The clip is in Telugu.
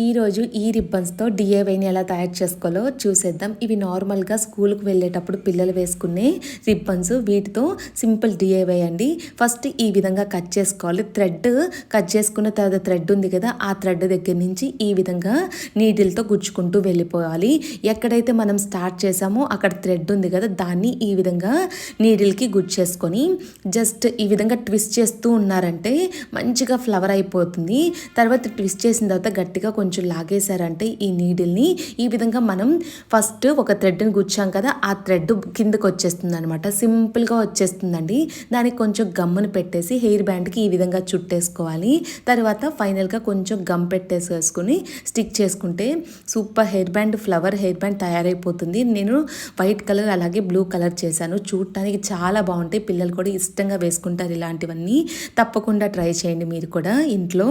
ఈరోజు ఈ రిబ్బన్స్తో డిఏవైని ఎలా తయారు చేసుకోవాలో చూసేద్దాం. ఇవి నార్మల్గా స్కూల్కి వెళ్ళేటప్పుడు పిల్లలు వేసుకునే రిబ్బన్స్. వీటితో సింపుల్ డిఏవై అండి. ఫస్ట్ ఈ విధంగా కట్ చేసుకోవాలి. థ్రెడ్ కట్ చేసుకున్న తర్వాత థ్రెడ్ ఉంది కదా ఆ థ్రెడ్ దగ్గర నుంచి ఈ విధంగా నీడిల్తో గుచ్చుకుంటూ వెళ్ళిపోవాలి. ఎక్కడైతే మనం స్టార్ట్ చేసామో అక్కడ థ్రెడ్ ఉంది కదా దాన్ని ఈ విధంగా నీడిల్కి గుచ్చేసుకొని జస్ట్ ఈ విధంగా ట్విస్ట్ చేస్తూ ఉన్నారంటే మంచిగా ఫ్లవర్ అయిపోతుంది. తర్వాత ట్విస్ట్ చేసిన తర్వాత గట్టిగా కొంచెం లాగేశారంటే ఈ నీడిల్ని ఈ విధంగా మనం ఫస్ట్ ఒక థ్రెడ్ని గుచ్చాం కదా ఆ థ్రెడ్ కిందకు వచ్చేస్తుంది అనమాట సింపుల్గా వచ్చేస్తుందండి. దానికి కొంచెం గమ్మును పెట్టేసి హెయిర్ బ్యాండ్కి ఈ విధంగా చుట్టేసుకోవాలి. తర్వాత ఫైనల్గా కొంచెం గమ్ పెట్టేసేసుకుని స్టిక్ చేసుకుంటే super hair band flower hair band తయారైపోతుంది. నేను వైట్ కలర్ అలాగే బ్లూ కలర్ చేశాను. చూడటానికి చాలా బాగుంటాయి. పిల్లలు కూడా ఇష్టంగా వేసుకుంటారు ఇలాంటివన్నీ. తప్పకుండా ట్రై చేయండి మీరు కూడా ఇంట్లో.